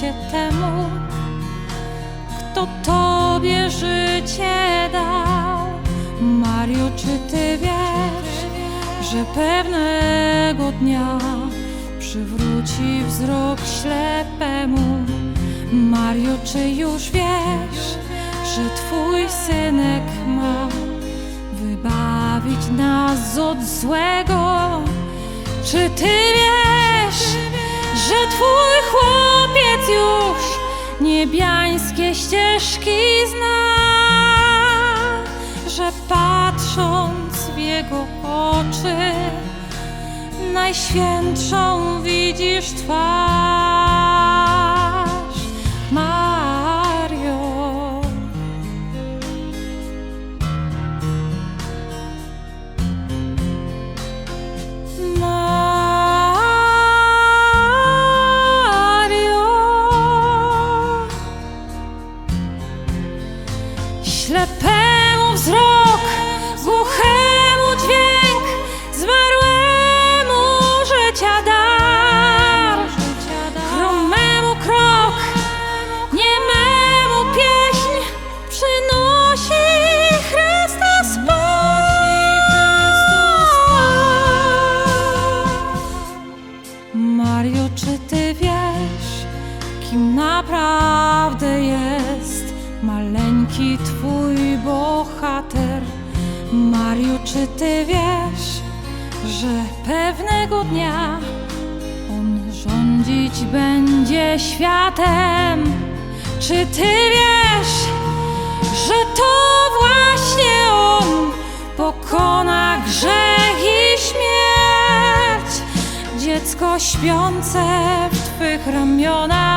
życie temu, kto tobie życie dał. Mario, czy ty wiesz, że pewnego dnia przywróci wzrok ślepemu? Mario, czy już wiesz, że twój synek ma wybawić nas od złego? Czy ty wiesz, że twój już niebiańskie ścieżki zna? Że patrząc w jego oczy, najświętszą widzisz twarz Ślepemu wzrok, głuchemu dźwięk, zmarłemu życia dar, chromemu krok, niememu pieśń przynosi Chrystus. Mario, czy ty wiesz, kim naprawdę jest maleńki twój czy ty wiesz, że pewnego dnia on rządzić będzie światem? Czy ty wiesz, że to właśnie on pokona grzech i śmierć? Dziecko śpiące w twych ramionach